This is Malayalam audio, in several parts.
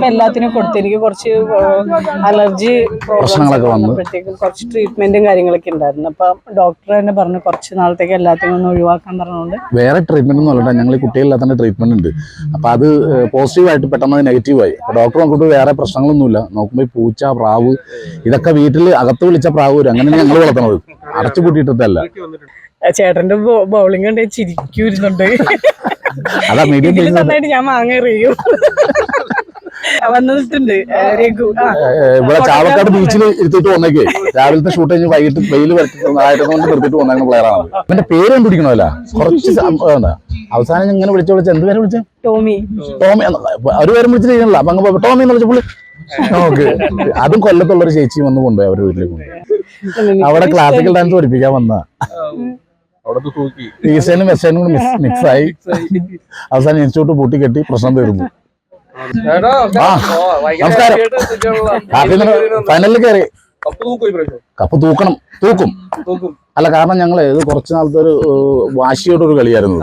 ഇപ്പൊ എല്ലാത്തിനും കൊടുത്തു എനിക്ക് കുറച്ച് അലർജി പ്രശ്നങ്ങളൊക്കെ വന്നു. വന്നപ്പോഴത്തേക്കും കുറച്ച് ട്രീറ്റ്മെന്റും കാര്യങ്ങളൊക്കെ ഉണ്ടായിരുന്നു. അപ്പൊ ഡോക്ടർ തന്നെ പറഞ്ഞു കുറച്ച് നാളത്തേക്ക് എല്ലാത്തിനും ഒന്ന് ഒഴിവാക്കാൻ പറഞ്ഞുകൊണ്ട് വേറെ ട്രീറ്റ്മെന്റ് ഒന്നും അല്ല ഞങ്ങൾ ഈ കുട്ടികളില്ലാത്ത ട്രീറ്റ്മെന്റ് ഉണ്ട്. അപ്പൊ അത് പോസിറ്റീവായിട്ട് പെട്ടെന്ന് നെഗറ്റീവ് ആയി. അപ്പൊ ഡോക്ടർ നോക്കിയിട്ട് വേറെ പ്രശ്നങ്ങളൊന്നുമില്ല. നോക്കുമ്പോൾ നോക്കുമ്പോ പൂച്ച പ്രാവ് ഇതൊക്കെ വീട്ടിൽ അകത്ത് വിളിച്ച പ്രാവ് വരും. അങ്ങനെ ഞങ്ങൾ വളർത്തണത് അടച്ചു പൂട്ടിയിട്ടല്ല ചേട്ടന്റെ ബൗളിംഗ് കണ്ടേ ചിരിക്കൂരുന്നുണ്ട്. അതാ മീഡിയം ഞാൻ മാങ്ങ എറിയും. വന്നിട്ടുണ്ട്. ഇവിടെ ചാവക്കാട് ബീച്ചിൽ ഇരുത്തിട്ട് വന്നേക്കേ. രാവിലത്തെ ഷൂട്ട് കഴിഞ്ഞ് വൈകിട്ട് വെയിൽ ആയതുകൊണ്ട് നിർത്തിട്ട് വന്നേക്കുന്ന പ്ലെയറാണ് അവന്റെ പേര് കണ്ടുപിടിക്കണമല്ല? കുറച്ച് അവസാനം ഞാൻ ഇങ്ങനെ വിളിച്ചു വിളിച്ച. എന്ത് പേര് വിളിച്ച? ടോമി. ടോമി എന്ന് ഒരു പേരും വിളിച്ചിട്ടില്ല അപ്പൊ അങ്ങ് ടോമി എന്ന് വിളിച്ചപ്പോൾ ഓക്കെ. അതും കൊല്ലത്തുള്ള ഒരു ചേച്ചി വന്ന് കൊണ്ടുപോയി അവരുടെ വീട്ടിലേക്ക് കൊണ്ടുപോയി. അവിടെ ക്ലാസിക്കൽ ഡാൻസ് പഠിപ്പിക്കാൻ വന്ന. അവിടെ തൂക്കി. ഈസ്റ്റേനും വെസ്റ്റേനും കൂടി മിക്സ് ആയി. അവസാനം ഇൻസ്റ്റിറ്റ്യൂട്ട് പൂട്ടിക്കെട്ടി പ്രശ്നം തീർന്നു. നമസ്കാരം. ഫൈനലിൽ കയറി കപ്പ് തൂക്കണം. തൂക്കും. അല്ല കാരണം ഞങ്ങൾ ഇത് കുറച്ച് നാളത്തെ ഒരു ഏഹ്, വാശിയോടെ ഒരു കളിയായിരുന്നു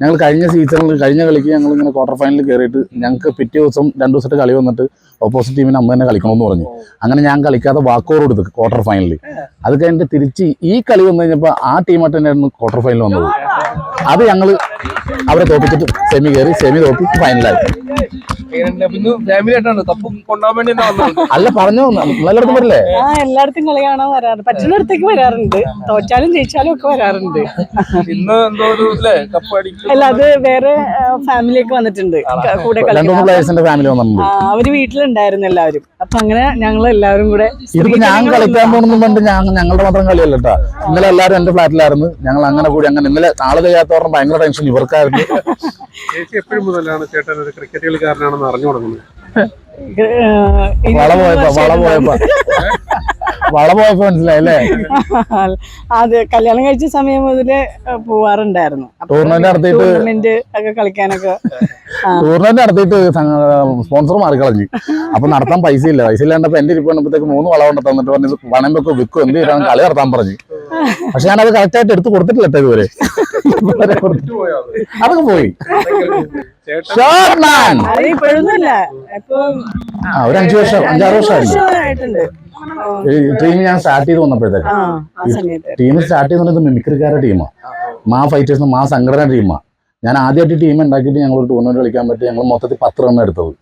ഞങ്ങൾ കഴിഞ്ഞ സീസണിൽ കഴിഞ്ഞ കളിക്ക് ഞങ്ങൾ ഇങ്ങനെ ക്വാർട്ടർ ഫൈനലിൽ കയറിയിട്ട് ഞങ്ങൾക്ക് പിറ്റേ ദിവസം രണ്ട് ദിവസത്തെ കളി വന്നിട്ട് ഓപ്പോസിറ്റ് ടീമിന് അമ്മ തന്നെ കളിക്കണമെന്ന് പറഞ്ഞു. അങ്ങനെ ഞാൻ കളിക്കാതെ വാക്കോർ കൊടുത്തു ക്വാർട്ടർ ഫൈനലിൽ അത് കഴിഞ്ഞിട്ട് തിരിച്ച് ഈ കളി വന്നു കഴിഞ്ഞപ്പോൾ ആ ടീമായിട്ട് തന്നെയായിരുന്നു ക്വാർട്ടർ ഫൈനൽ വന്നത്. അത് ഞങ്ങൾ അവരെ തോപ്പിച്ചിട്ട് സെമി കയറി സെമി തോപ്പി ഫൈനലായി അല്ല പറഞ്ഞു. എല്ലായിടത്തും വരില്ലേ? ആ എല്ലായിടത്തും കളി കാണാൻ വരാറുണ്ട് പറ്റുന്നിടത്തേക്ക് വരാറുണ്ട്. തോറ്റാലും ജയിച്ചാലും ഒക്കെ വരാറുണ്ട്. ഇന്ന് എന്തോ ഒരു അല്ലേ കപ്പ് അടിക്കും. അല്ല അത് വേറെ ഫാമിലി ഒക്കെ വന്നിട്ടുണ്ട്. കൂടെ ഫാമിലി വന്നിട്ടുണ്ട്. അവർ വീട്ടിലുണ്ടായിരുന്നു എല്ലാവരും. അപ്പൊ അങ്ങനെ ഞങ്ങൾ എല്ലാവരും കൂടെ ഇതിപ്പോ ഞാൻ കളിക്കാൻ ഞാൻ ഞങ്ങളുടെ മാത്രം കളിയല്ല കേട്ടോ ഇന്നലെ എല്ലാവരും എന്റെ ഫ്ലാറ്റിലായിരുന്നു ഞങ്ങൾ അങ്ങനെ കൂടി അങ്ങനെ ഇന്നലെ നാളെ ചെയ്യാത്തവരുടെ ഭയങ്കര ടെൻഷൻ ഇവർക്കായിരുന്നു. ചേച്ചി എപ്പോഴും മുതലാണ് ചേട്ടൻ ഒരു ക്രിക്കറ്റ് കളിക്കാരനാണെന്ന് അറിഞ്ഞു കൊടുക്കുന്നത് വള പോയപ്പോ വള പോയപ്പോ. വള പോയപ്പോ മനസ്സിലായല്ലേ? അതെ കല്യാണം കഴിച്ച സമയം മുതൽ പോവാറുണ്ടായിരുന്നു. ടൂർണമെന്റ് നടത്തിയിട്ട് ടൂർണമെന്റ് ഒക്കെ കളിക്കാനൊക്കെ. ടൂർണമെന്റ് നടത്തിയിട്ട് സ്പോൺസർ മാറിക്കളഞ്ഞു അപ്പൊ നടത്താൻ പൈസ ഇല്ല. പൈസ ഇല്ലാണ്ടപ്പോ എന്റെ ഇരിപ്പ് മൂന്ന് വള കൊണ്ട് തന്നിട്ട് പറഞ്ഞു വെക്കോ വിൽക്കും എന്ത് ചെയ്യണം കളി നടത്താൻ പറഞ്ഞു. പക്ഷെ ഞാനത് അത് കറക്റ്റ് ആയിട്ട് എടുത്തു കൊടുത്തിട്ടില്ല ഇതുവരെ. അതൊക്കെ പോയി. ഒരു അഞ്ചു വർഷം അഞ്ചാറ് വർഷം വർഷമായിട്ടുണ്ട്. ടീം ഞാൻ സ്റ്റാർട്ട് ചെയ്ത് വന്നപ്പോഴത്തേക്ക്. ആ ആ സമയത്ത്. ടീം സ്റ്റാർട്ട് ചെയ്യുന്നത് മിമിക്രിക്കാരുടെ ടീമാ മാ ഫൈറ്റേഴ്സ് മാ സംഘടന ടീമാ ഞാൻ ആദ്യമായിട്ട് ടീം ഉണ്ടാക്കിയിട്ട് ഞങ്ങൾ ടൂർണമെന്റ് കളിക്കാൻ പറ്റി ഞങ്ങൾ മൊത്തത്തിൽ പത്ത് റൺ എടുത്തത്.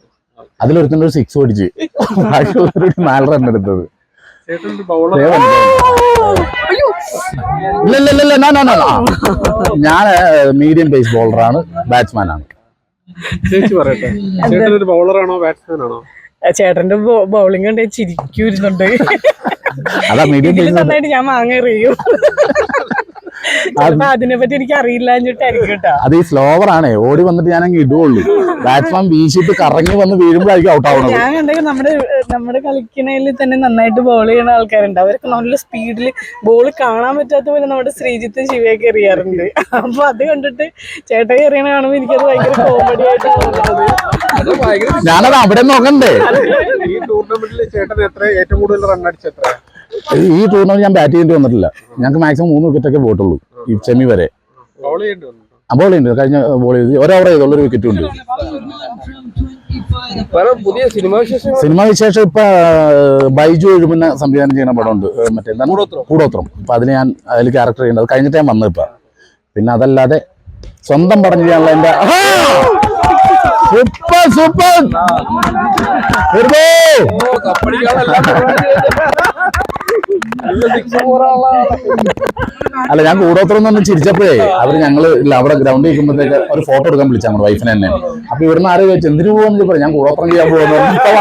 അതിലൊരുത്തന്റെ ഒരു സിക്സ് ഓടിച്ച്. ബാക്കിയുള്ളവരുടെ നാല് റൺ എടുത്തത്. ഇല്ല. ഞാൻ മീഡിയം പേസ് ബോളറാണ് ബാറ്റ്സ്മാൻ ആണ് ചേച്ചി പറയട്ടെ ചേട്ടൻ ഒരു ബൗളറാണോ ബാറ്റ്സ്മാൻ ആണോ? ചേട്ടന്റെ ബൗളിംഗ് കണ്ട് ചിരിക്കൂരുന്നുണ്ട് നന്നായിട്ട് ഞാൻ മാങ്ങ എറിയും. ചിലപ്പോ അതിനെ എനിക്ക് അറിയില്ല അത് ഈ സ്ലോവർ ആണേ. ഓടി വന്നിട്ട് ഞാൻ അങ്ങ് ഇടുള്ളൂ ബാറ്റ്സ്മാൻ വീശിട്ട് കറങ്ങി വന്ന് വീഴുമ്പോഴായിരിക്കും ഔട്ട് ആവണം ഞാൻ കണ്ടെങ്കിൽ നമ്മുടെ നമ്മുടെ കളിക്കണയിൽ തന്നെ നന്നായിട്ട് ബോൾ ചെയ്യുന്ന ആൾക്കാരുണ്ട്. അവരൊക്കെ നല്ല സ്പീഡിൽ ബോൾ കാണാൻ പറ്റാത്ത പോലെ നമ്മുടെ ശ്രീജിത്തും ശിവയൊക്കെ എറിയാറുണ്ട്. അപ്പൊ അത് കണ്ടിട്ട് ചേട്ടൻ എറിയണ കാണുമ്പോൾ എനിക്കത് ഭയങ്കര കോമഡി ആയിട്ടാണ് തോന്നുന്നത്. ഞാനത് അവിടെ നോക്കണ്ടേ ഈ ടൂർണമെന്റിൽ ചേട്ടൻ എത്ര ഏറ്റവും കൂടുതൽ റൺ അടിച്ച എത്ര ഈ ടൂർണമെന്റ് ഞാൻ ബാറ്റ് ചെയ്യേണ്ടി വന്നിട്ടില്ല. ഞങ്ങൾക്ക് മാക്സിമം മൂന്ന് വിക്കറ്റ് ഒക്കെ പോയിട്ടുള്ളൂ ഈ സെമി വരെ. ബൗൾ ഉണ്ട് കഴിഞ്ഞ ബോൾ ചെയ്ത് ഒരു ഓവർ ചെയ്തുള്ള ഒരു വിക്കറ്റ് ഉണ്ട്. സിനിമാ വിശേഷം ഇപ്പൊ ബൈജു എഴുപുന്ന സംവിധാനം ചെയ്യുന്ന പടമുണ്ട്. ഉണ്ട് മറ്റേ കൂടോത്രം. കൂടോത്രം. അപ്പൊ അതിന് ഞാൻ അതിൽ ക്യാരക്ടർ ചെയ്യുന്നത്. അത് കഴിഞ്ഞിട്ട് ഞാൻ വന്നത് ഇപ്പൊ. പിന്നെ അതല്ലാതെ സ്വന്തം പടം ചെയ്യാനുള്ള എന്റെ സൂപ്പർ സൂപ്പർ! അല്ല ഞാൻ കൂടോത്രം എന്ന് ചിരിച്ചപ്പോഴേ അവർ ഞങ്ങൾ ഇല്ല അവിടെ ഗ്രൗണ്ടിൽ നിൽക്കുമ്പോഴത്തേക്ക് ഒരു ഫോട്ടോ എടുക്കാൻ വിളിച്ചാൽ നമ്മുടെ വൈഫിനെ തന്നെ അപ്പൊ ഇവിടുന്ന് ആരും ചോദിച്ചു എന്തിനു പോകുന്നു പറഞ്ഞു ഞാൻ കൂടോത്രം ചെയ്യാൻ പോകുന്നു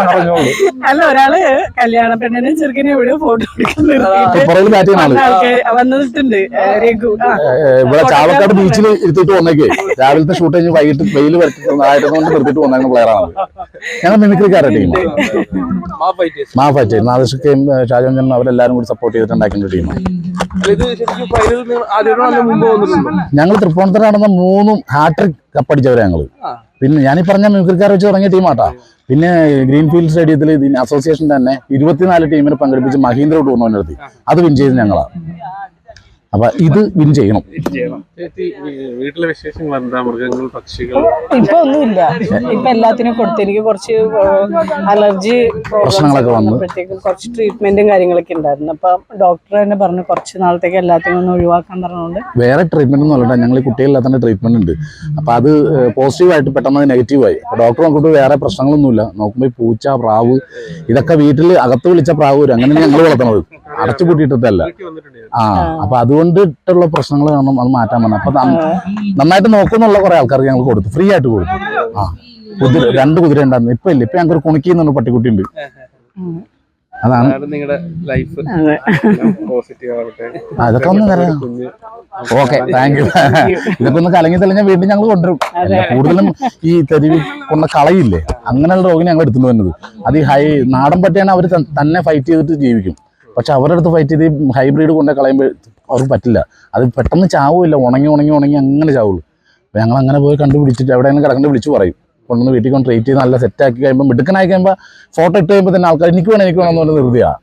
പറഞ്ഞോളൂ അല്ല ഒരാൾ കല്യാണ പെണ്ണിനെ ചെറുക്കനെ ഇവിടെ ഫോട്ടോ പുറകിൽ ബാറ്റ് ചെയ്യുന്ന വന്നിട്ടുണ്ട് ഇവിടെ ചാവക്കാട് ബീച്ചിൽ ഇരുത്തിട്ട് വന്നേക്കേ. രാവിലത്തെ ഷൂട്ട് കഴിഞ്ഞ് വൈകിട്ട് വെയിൽ ആയതുകൊണ്ട് നിർത്തിട്ട് വന്നേക്കുന്ന പ്ലെയറാണ് ഞങ്ങൾ മിമിക്രിക്കാരുടെ ടീം മാ ഫൈറ്റ് നാദർഷക്കയും ഷാജോഞ്ചനും അവരെല്ലാരും കൂടി സപ്പോർട്ട് ചെയ്തിട്ടുണ്ടാക്കുന്ന ടീമാണ്. ഞങ്ങൾ തൃപ്പൂണിത്തറ നടന്ന മൂന്നും ഹാട്രിക് കപ്പടിച്ചവരെ ഞങ്ങൾ. ആ. പിന്നെ ഞാനീ പറഞ്ഞ മിമിക്രിക്കാർ വെച്ച് തുടങ്ങിയ ടീമാട്ടാ. പിന്നെ ഗ്രീൻഫീൽഡ് സ്റ്റേഡിയത്തിൽ ഇതിന് അസോസിയേഷൻ തന്നെ ഇരുപത്തിനാല് ടീമിനെ പങ്കെടുപ്പിച്ച് മഹീന്ദ്ര ടൂർണമെന്റ് നടത്തി. അത് വിൻ ചെയ്ത് ഞങ്ങളാ. അപ്പൊ ഇത് വിൻ ചെയ്യണം. വീട്ടിലെ വിശേഷങ്ങൾ എന്താ? മൃഗങ്ങൾ പക്ഷികൾ? ഇപ്പൊ ഒന്നുമില്ല ഇപ്പൊ എല്ലാത്തിനും കൊടുത്തു എനിക്ക് കുറച്ച് അലർജി പ്രശ്നങ്ങളൊക്കെ വന്നു. വന്നപ്പോഴത്തേക്കും കുറച്ച് ട്രീറ്റ്മെന്റും കാര്യങ്ങളൊക്കെ ഉണ്ടായിരുന്നു. അപ്പൊ ഡോക്ടർ തന്നെ പറഞ്ഞു കുറച്ച് നാളത്തേക്ക് എല്ലാത്തിനും ഒന്ന് ഒഴിവാക്കാൻ പറഞ്ഞുകൊണ്ട് വേറെ ട്രീറ്റ്മെന്റ് ഒന്നും അല്ല ഞങ്ങൾ കുട്ടികളില്ലാത്ത തന്നെ ട്രീറ്റ്മെന്റ് ഉണ്ട്. അപ്പൊ അത് പോസിറ്റീവ് ആയിട്ട് പെട്ടെന്ന് നെഗറ്റീവ് ആയി. അപ്പൊ ഡോക്ടർ നോക്കിയിട്ട് വേറെ പ്രശ്നങ്ങളൊന്നുമില്ല. നോക്കുമ്പോൾ പൂച്ച പ്രാവ് ഇതൊക്കെ വീട്ടിൽ അകത്ത് വിളിച്ച പ്രാവ് വരും. അങ്ങനെ ഞങ്ങൾ വളർത്തണത്. അടച്ചു കൂട്ടിയിട്ടല്ല ആ അപ്പൊ അതുകൊണ്ടിട്ടുള്ള പ്രശ്നങ്ങൾ കാരണം അത് മാറ്റാൻ പറഞ്ഞു അപ്പൊ നന്ന- നന്നായിട്ട് നോക്കുന്നുള്ള കുറെ ആൾക്കാർക്ക് ഞങ്ങൾ കൊടുത്തു. ഫ്രീ ആയിട്ട് കൊടുത്തു. ആ കുതിര രണ്ട് കുതിര ഉണ്ടായിരുന്നു. ഇപ്പൊ ഇല്ല. ഇപ്പൊ ഞങ്ങൾക്ക് ഒരു കുണിക്കി പട്ടിക്കുട്ടി ഉണ്ട് അതാണ്. നിങ്ങളുടെ ലൈഫ് അതൊക്കെ ഒന്ന് തരാം ഓക്കെ താങ്ക് യു ഇതൊക്കെ ഒന്ന് കലങ്ങി തെളിഞ്ഞാൽ വീണ്ടും ഞങ്ങൾ കൊണ്ടുവരും. കൂടുതലും ഈ തെരുവിൽ കൊണ്ട കളയില്ലേ? അങ്ങനെയുള്ള രോഗിനെ ഞങ്ങൾ എടുത്തുകൊണ്ട് വരുന്നത് അത് ഈ ഹൈ നാടൻ പട്ടിയാണ് അവർ തന്നെ ഫൈറ്റ് ചെയ്തിട്ട് ജീവിക്കും. പക്ഷെ അവരുടെ അടുത്ത് ഫൈറ്റ് ചെയ്ത് ഹൈബ്രിഡ് കൊണ്ട് കളയുമ്പോൾ അവർക്ക് പറ്റില്ല. അത് പെട്ടെന്ന് ചാവില്ല. ഉണങ്ങി ഉണങ്ങി ഉണങ്ങി അങ്ങനെ ചാവുള്ളൂ. അപ്പോൾ ഞങ്ങൾ അങ്ങനെ പോയി കണ്ടുപിടിച്ചിട്ട് എവിടെയെങ്കിലും കിടക്കേണ്ടി വിളിച്ചു പറയും. കൊണ്ടുവന്ന് വീട്ടിൽ കൊണ്ട് ട്രീറ്റ് ചെയ്ത് നല്ല സെറ്റ് ആക്കി കഴിയുമ്പോൾ മിടുക്കനായി കഴിയുമ്പോൾ ഫോട്ടോ ഇട്ട് കഴിയുമ്പോൾ തന്നെ ആൾക്കാർ എനിക്ക് വേണം എനിക്ക് വേണം എന്ന് പറഞ്ഞ് നിർത്തിയാണ്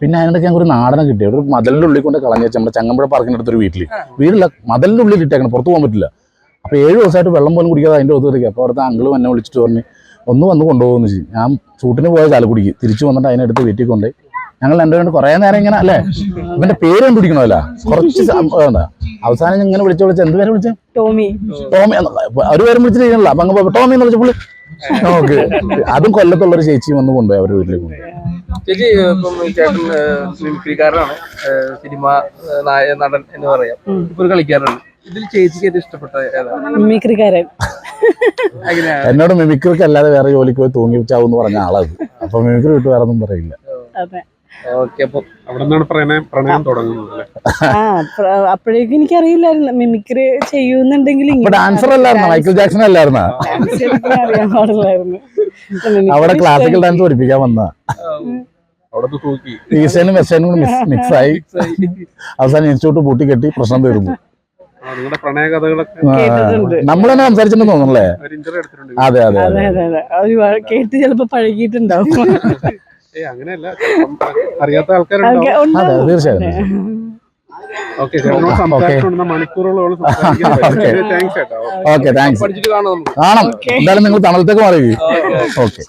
പിന്നെ അതിനിടയ്ക്ക് ഞങ്ങൾക്ക് ഒരു നാടനം കിട്ടി. ഒരു മതിലിന്റെ ഉള്ളിൽ കൊണ്ട് കളഞ്ഞു വെച്ചാൽ നമ്മുടെ ചങ്ങമ്പുഴ പാർക്കിന്റെ അടുത്തൊരു വീട്ടിൽ വീടില്ല മതിലിന്റെ ഉള്ളിൽ ഇട്ടേക്കണം. പുറത്ത് പോകാൻ പറ്റില്ല. അപ്പോൾ ഏഴ് ദിവസമായിട്ട് വെള്ളം പോലും കുടിക്കാതെ അതിന്റെ ഒത്തു ഇരിക്കുക അപ്പോൾ അവിടുത്തെ അങ്കിളും എന്നെ വിളിച്ചിട്ട് പറഞ്ഞ് ഒന്ന് വന്ന് കൊണ്ടുപോകുമെന്ന് വെച്ചു. ഞാൻ ചൂട്ടിന് പോയ ചാലക്കുടിക്ക്. തിരിച്ചു വന്നിട്ട് അതിനടുത്ത് വീട്ടിൽ കൊണ്ടുപോയി. ഞങ്ങൾ രണ്ടുപേരും കുറേ നേരം ഇങ്ങനെ അല്ലേ? ഇവന്റെ പേര് കണ്ടുപിടിക്കണമല്ല. കുറച്ച് എന്താ അവസാനം ഇങ്ങനെ വിളിച്ചു വിളിച്ച എന്ത് പേര് വിളിച്ച? ടോമി. ടോമി അവർ ഒരു പേരും വിളിച്ചിട്ട് ചെയ്യണില്ല അപ്പൊ അങ്ങ് ടോമി എന്ന് പുള്ളി ഓക്കെ. അതും കൊല്ലത്തുള്ള ഒരു ചേച്ചി വന്ന് കൊണ്ടുപോയി അവരുടെ വീട്ടിലേക്ക് കൊണ്ടുപോയി. ചേച്ചി ഇപ്പം ചേട്ടൻ മിമിക്രിക്കാരനാണ്. സിനിമ നായ നടൻ എന്ന് പറയാം. ഇപ്പൊ ഒരു കളിക്കാരനാണ്. ഇതിൽ ചേച്ചിക്ക് ഏറ്റവും ഇഷ്ടപ്പെട്ട മിമിക്രിക്കാരൻ. എന്നോട് മിമിക്രിക്ക് അല്ലാതെ വേറെ ജോലിക്ക് പോയി തൂങ്ങി വെച്ചാവും പറഞ്ഞ ആളത് അപ്പൊ മിമിക്രി വിട്ട് വേറെ ഒന്നും പറയില്ല അപ്പോഴേക്കും എനിക്കറിയില്ലായിരുന്നു. മിമിക്രി ചെയ്യുന്നുണ്ടെങ്കിൽ ഡാൻസർ അല്ലായിരുന്നു? മൈക്കിൾ ജാക്സൺ അല്ലായിരുന്നു? അറിയാൻ പാടില്ലായിരുന്നു. അവിടെ ക്ലാസിക്കൽ ഡാൻസ് പഠിപ്പിക്കാൻ വന്ന ഈസ്റ്റേനും വെസ്റ്റേനും കൂടി മിക്സ് ആയി. അവസാനം ഇൻസ്റ്റിറ്റ്യൂട്ട് പൂട്ടി കെട്ടി പ്രശ്നം തീർന്നു. നിങ്ങളുടെ പ്രണയ കഥകളൊക്കെ കേട്ടിട്ടുണ്ട്. നമ്മൾ തന്നെ സംസാരിച്ചിട്ടുണ്ടെന്ന് തോന്നുന്നല്ലേ ഒരു ഇന്റർവ്യൂ എടുത്തിട്ടുണ്ട്. അതെ അതെ കേട്ട് ചിലപ്പോ പഴകിയിട്ടുണ്ടാവും. ഏ അങ്ങനെയല്ല. അറിയാത്ത ആൾക്കാരുണ്ടാവും. അതെ തീർച്ചയായും ഓക്കെ താങ്ക്സ് കാണാം എന്തായാലും നിങ്ങൾ തണലത്തേക്ക് മാറി. ഓക്കെ